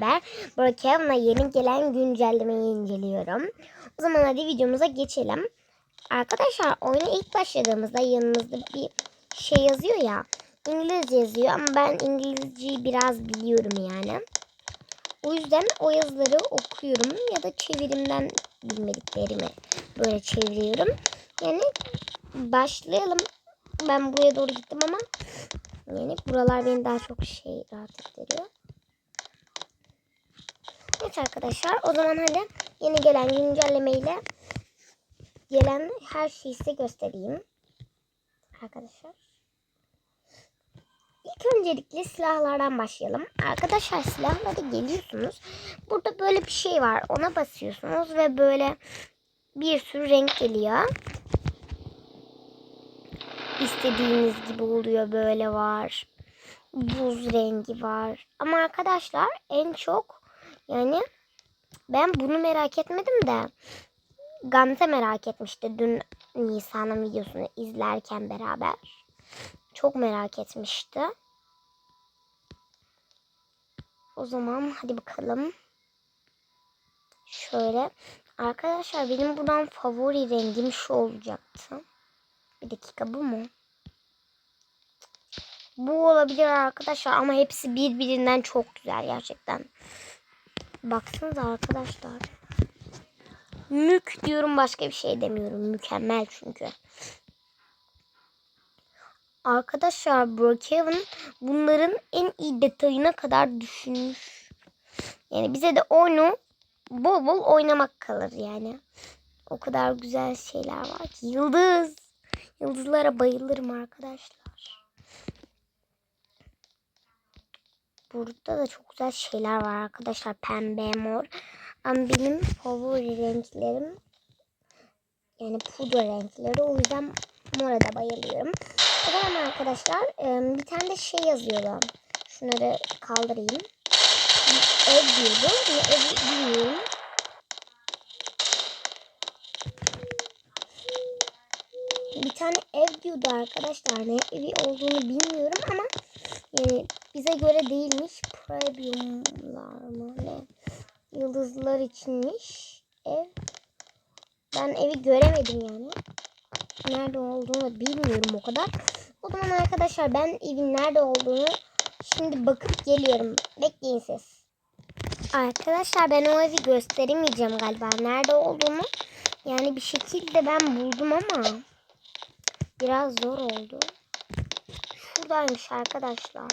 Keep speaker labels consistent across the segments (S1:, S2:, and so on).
S1: Ben Brookhaven'a yeni gelen güncellemeyi inceliyorum. O zaman hadi videomuza geçelim. Arkadaşlar oyuna ilk başladığımızda yanımızda bir şey yazıyor ya. İngilizce yazıyor ama ben İngilizceyi biraz biliyorum yani. O yüzden o yazıları okuyorum ya da çevirimden bilmediklerimi böyle çeviriyorum. Yani başlayalım. Ben buraya doğru gittim ama yani buralar beni daha çok şey rahat ettiriyor. Evet arkadaşlar o zaman hadi yeni gelen güncellemeyle gelen her şeyi size göstereyim. Arkadaşlar. İlk öncelikle silahlardan başlayalım. Arkadaşlar silahlara geliyorsunuz. Burada böyle bir şey var. Ona basıyorsunuz ve böyle bir sürü renk geliyor. İstediğiniz gibi oluyor böyle var. Buz rengi var. Ama arkadaşlar en çok yani ben bunu merak etmedim de Gamze merak etmişti dün Nisan'ın videosunu izlerken beraber. Çok merak etmişti. O zaman hadi bakalım. Şöyle. Arkadaşlar benim buradan favori rengim şu olacaktı. Bir dakika bu mu? Bu olabilir arkadaşlar ama hepsi birbirinden çok güzel gerçekten. Baksanıza arkadaşlar. Mük diyorum başka bir şey demiyorum. Mükemmel çünkü. Arkadaşlar Brookhaven bunların en iyi detayına kadar düşünmüş. Yani bize de oyunu bol bol oynamak kalır yani. O kadar güzel şeyler var ki. Yıldız. Yıldızlara bayılırım arkadaşlar. Burada da çok güzel şeyler var arkadaşlar. Pembe, mor. Ama benim favori renklerim yani pudra renkleri. O yüzden mora da bayılıyorum. O zaman arkadaşlar bir tane de şey yazıyordu. Şunları kaldırayım. Ev diyordu. Evi bilmiyorum. Bir tane ev diyordu arkadaşlar. Ne evi olduğunu bilmiyorum ama yani bize göre değilmiş. Premiumlar mı ne? Yıldızlar içinmiş. Ev. Ben evi göremedim yani. Nerede olduğunu bilmiyorum o kadar. O zaman arkadaşlar ben evin nerede olduğunu şimdi bakıp geliyorum. Bekleyin siz. Arkadaşlar ben o evi gösteremeyeceğim galiba. Nerede olduğunu. Yani bir şekilde ben buldum ama biraz zor oldu. Şuradaymış arkadaşlar.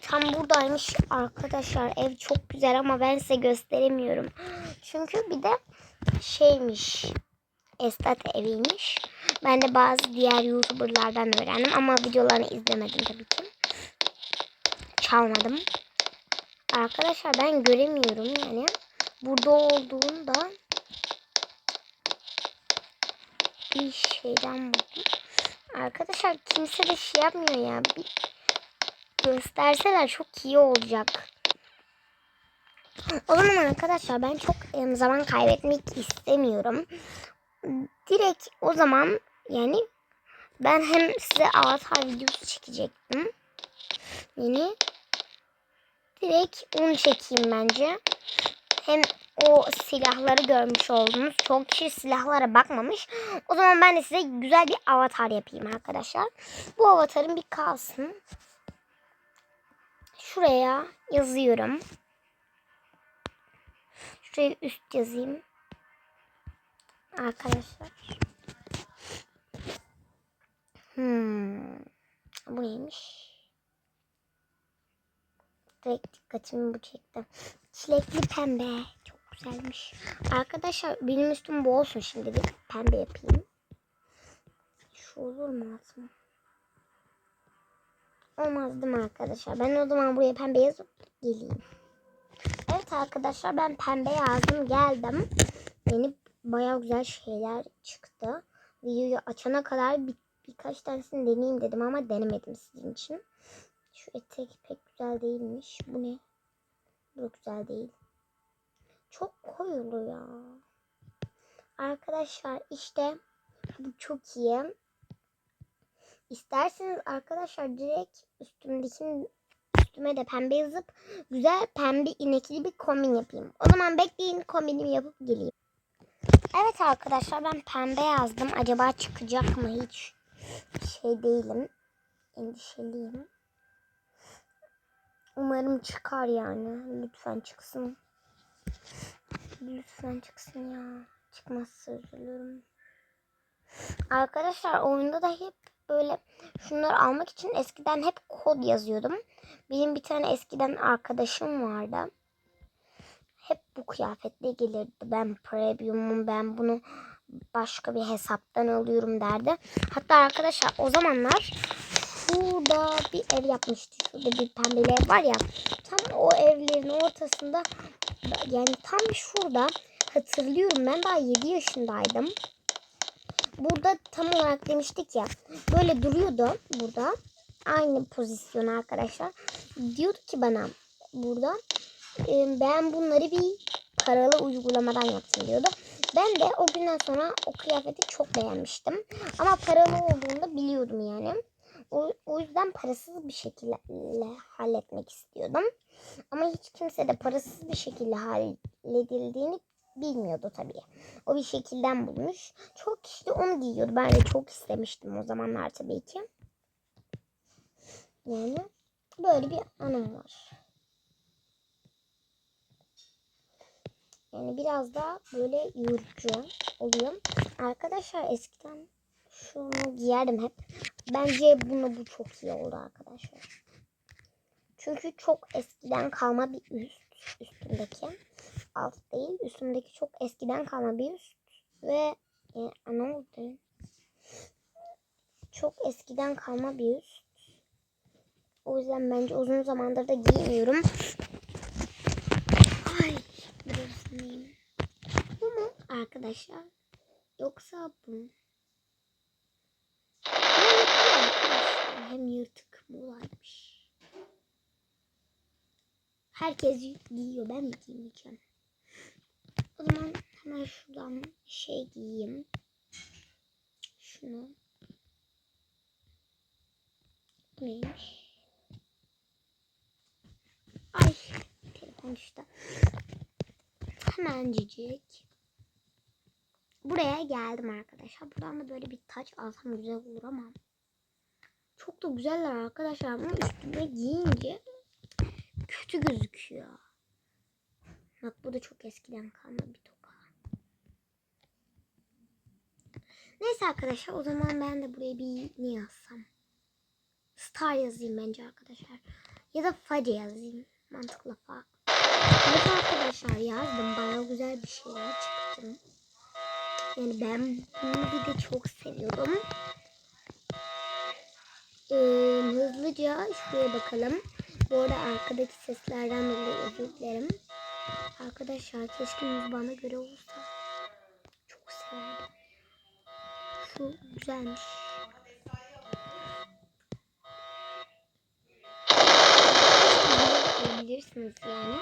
S1: Tam buradaymış arkadaşlar. Ev çok güzel ama ben size gösteremiyorum. Çünkü bir de şeymiş. Estat eviymiş. Ben de bazı diğer YouTuber'lardan öğrendim ama videolarını izlemedim tabii ki. Çalmadım. Arkadaşlar ben göremiyorum yani. Burada olduğunda bir şeyden buldum. Arkadaşlar kimse de şey yapmıyor ya. Bir gösterseler çok iyi olacak. O zaman arkadaşlar ben çok zaman kaybetmek istemiyorum. Direkt o zaman yani ben hem size avatar videosu çekecektim. Yani direkt onu çekeyim bence. Hem o silahları görmüş oldunuz. Çok kişi silahlara bakmamış. O zaman ben de size güzel bir avatar yapayım arkadaşlar. Bu avatarın bir kalsın. Şuraya yazıyorum. Şuraya üst yazayım. Arkadaşlar. Hmm. Bu neymiş? Direkt dikkatimi bu çekti. Çilekli pembe. Çok güzelmiş. Arkadaşlar benim üstüm bu olsun şimdi bir pembe yapayım. Şu olur mu aslında? Olmaz değil mi arkadaşlar? Ben o zaman buraya pembe yazıp geleyim. Evet arkadaşlar ben pembe yazdım geldim. Yeni bayağı güzel şeyler çıktı. Videoyu açana kadar bir, birkaç tanesini deneyeyim dedim ama denemedim sizin için. Şu etek pek güzel değilmiş. Bu ne? Bu güzel değil. Çok koyulu ya. Arkadaşlar işte bu çok iyi. İsterseniz arkadaşlar direkt üstümdekini üstüme de pembe yazıp güzel pembe inekli bir kombin yapayım. O zaman bekleyin kombinimi yapıp geleyim. Evet arkadaşlar ben pembe yazdım. Acaba çıkacak mı hiç şey değilim. Endişeliyim. Umarım çıkar yani. Lütfen çıksın. Lütfen çıksın ya. Çıkmazsa üzülürüm. Arkadaşlar oyunda da hep böyle şunları almak için eskiden hep kod yazıyordum. Benim bir tane eskiden arkadaşım vardı. Hep bu kıyafetle gelirdi. Ben premium'um ben bunu başka bir hesaptan alıyorum derdi. Hatta arkadaşlar o zamanlar şurada bir ev yapmıştı. Şurada bir pembeli ev var ya. Tam o evlerin ortasında yani tam şurada hatırlıyorum ben daha 7 yaşındaydım. Burada tam olarak demiştik ya böyle duruyordu burada. Aynı pozisyon arkadaşlar. Diyordu ki bana burada e, ben bunları bir paralı uygulamadan yaptım diyordu. Ben de o günden sonra o kıyafeti çok beğenmiştim. Ama paralı olduğunu da biliyordum yani. O, o yüzden parasız bir şekilde halletmek istiyordum. Ama hiç kimse de parasız bir şekilde halledildiğini bilmiyordu tabii. O bir şekilden bulmuş. Çok kişi de onu giyiyordu. Ben de çok istemiştim o zamanlar tabii ki. Yani böyle bir anım var. Yani biraz daha böyle yorucu oluyor. Arkadaşlar eskiden şunu giyerdim hep. Bence bunu bu çok iyi oldu arkadaşlar. Çünkü çok eskiden kalma bir üst üstündeki. Alt değil. Üstündeki çok eskiden kalma bir üst. Ve e, ne oldu? Çok eskiden kalma bir üst. O yüzden bence uzun zamandır da giymiyorum. Ay. Bu mu arkadaşlar? Yoksa bu mu? Hem yırtık bulaymış. Herkes giyiyor. Ben mi giymeyeceğim? O zaman hemen şuradan şey giyeyim. Şunu. Bu neymiş? Ay telefon düştü. Hemencik. Buraya geldim arkadaşlar. Buradan da böyle bir taç alsam güzel olur ama. Çok da güzeller arkadaşlar. Ama üstüme giyince kötü gözüküyor. Bak bu da çok eskiden kalma bir toka. Neyse arkadaşlar o zaman ben de buraya bir ne yazsam? Star yazayım bence arkadaşlar. Ya da Fade yazayım. Mantıklı fa. Evet arkadaşlar yazdım. Baya güzel bir şeyler çıktı. Yani ben bunu bir de çok seviyorum. Ee, hızlıca şuraya bakalım. Bu arada arkadaki seslerden dolayı özür dilerim. Arkadaşlar keşke yüz bana göre olsa. Çok severdim. Şu güzelmiş. Bilirsiniz yani.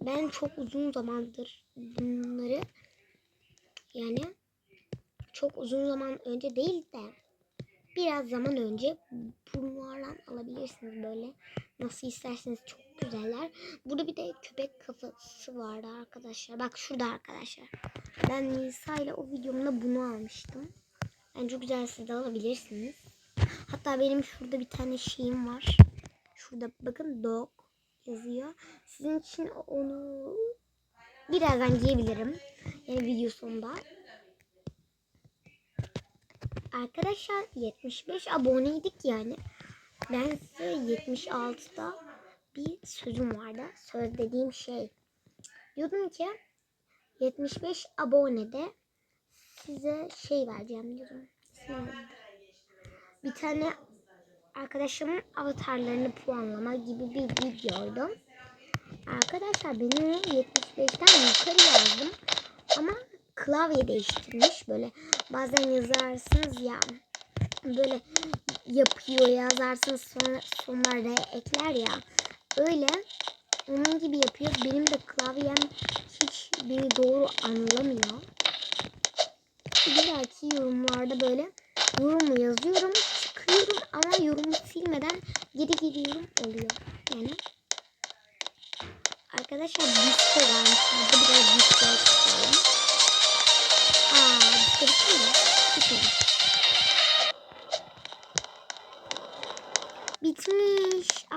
S1: Ben çok uzun zamandır bunları yani çok uzun zaman önce değil de biraz zaman önce bunlardan alabilirsiniz böyle. Nasıl isterseniz çok güzeller. Burada bir de köpek kafası vardı arkadaşlar. Bak şurada arkadaşlar. Ben Nisa ile o videomda bunu almıştım. Bence güzel siz de alabilirsiniz. Hatta benim şurada bir tane şeyim var. Şurada bakın dog yazıyor. Sizin için onu birazdan giyebilirim. Yani video sonunda. Arkadaşlar 75 aboneydik yani. Ben size 76'da bir sözüm vardı. Söz dediğim şey. Diyordum ki 75 abonede size şey vereceğim diyordum. Bir tane arkadaşımın avatarlarını puanlama gibi bir videoydu. Arkadaşlar benim 75'ten yukarı yazdım. Ama klavye değiştirmiş. Böyle bazen yazarsınız ya böyle yapıyor yazarsınız sonra sonlarda ekler ya. Öyle onun gibi yapıyor. Benim de klavyem hiç beni doğru anlamıyor. Belki yorumlarda böyle yorumu yazıyorum, çıkıyorum ama yorumu silmeden geri giriyorum oluyor. Yani varmış. Burada biraz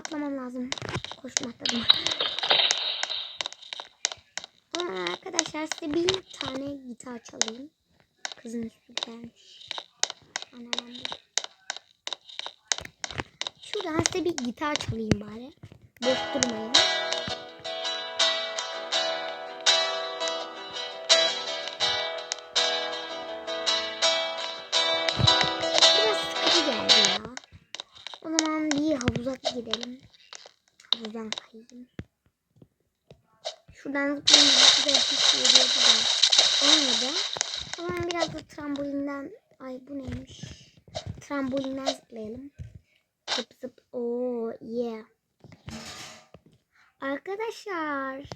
S1: Atlamam lazım. Koştum atladım. Ama arkadaşlar size bir tane gitar çalayım. Kızın üstü gelmiş. Anam Şuradan size bir gitar çalayım bari. Boş durmayın. Gidelim. Havuzdan kayayım. Şuradan zıplayınca güzel his veriyordu da. Olmadı. O zaman biraz da trambolinden... Ay bu neymiş? Trambolinden zıplayalım. Zıp zıp. Oo yeah. Arkadaşlar.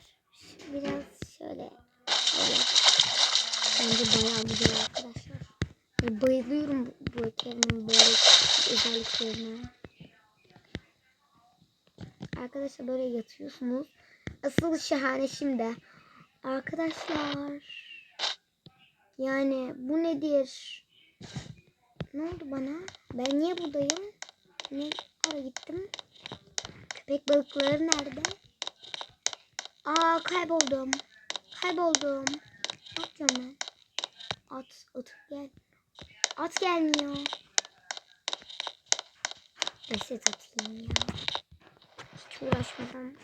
S1: Biraz şöyle. şöyle. Bence bayağı güzel arkadaşlar. Bayılıyorum bu ekranın böyle özelliklerine. Arkadaşlar böyle yatıyorsunuz. Asıl şahane şimdi. Arkadaşlar. Yani bu nedir? Ne oldu bana? Ben niye buradayım? Ne ara gittim? Köpek balıkları nerede? Aa kayboldum. Kayboldum. Ne yapacağım ben? At, at gel. At gelmiyor. Reset atayım ya. Hiç uğraşmadan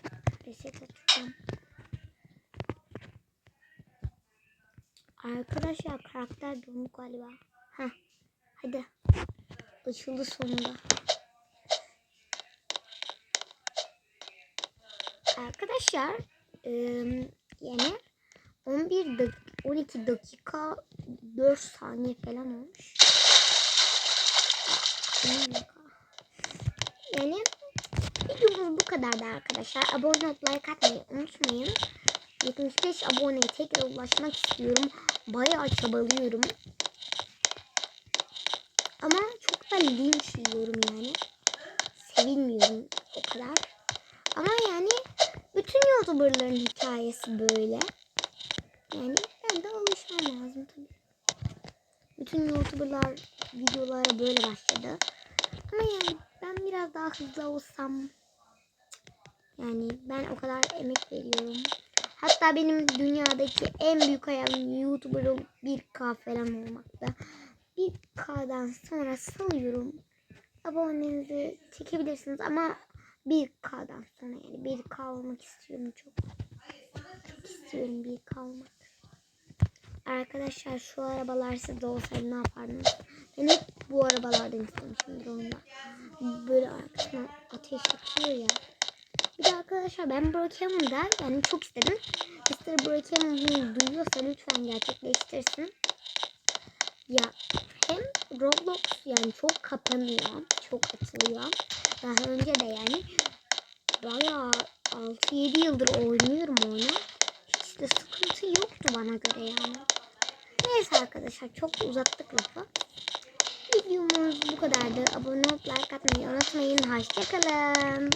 S1: reset atacağım. Arkadaşlar karakter donuk galiba. Heh. Hadi. Açıldı sonunda. Arkadaşlar eee, yani 11 dak 12 dakika 4 saniye falan olmuş. Yani videomuz bu kadardı arkadaşlar. Abone olup like atmayı unutmayın. 75 aboneye tekrar ulaşmak istiyorum. Bayağı çabalıyorum. Ama çok da linç yiyorum yani. Sevilmiyorum o kadar. Ama yani bütün youtuberların hikayesi böyle. Yani ben de alışmam lazım tabii. Bütün youtuberlar videolara böyle başladı. Ama yani ben biraz daha hızlı olsam yani ben o kadar emek veriyorum. Hatta benim dünyadaki en büyük hayalim YouTuber olup 1K falan olmakta. 1K'dan sonra salıyorum. Abonenizi çekebilirsiniz ama 1K'dan sonra yani 1K olmak istiyorum çok. Çok istiyorum 1K olmak. Arkadaşlar şu arabalar sizde olsaydı ne yapardınız? Ben hep bu arabalardan istemişimdir onda. Böyle arkasına ateş atıyor ya. Bir de arkadaşlar ben Brokeman'ı da yani çok istedim. Mr. Brokeman bunu duyuyorsa lütfen gerçekleştirsin. Ya hem Roblox yani çok kapanıyor. Çok atılıyor. Daha önce de yani bayağı 6-7 yıldır oynuyorum oyunu. Hiç de sıkıntı yoktu bana göre yani. Neyse arkadaşlar çok uzattık lafı. Videomuz bu kadardı. Abone olup like atmayı unutmayın. Hoşçakalın.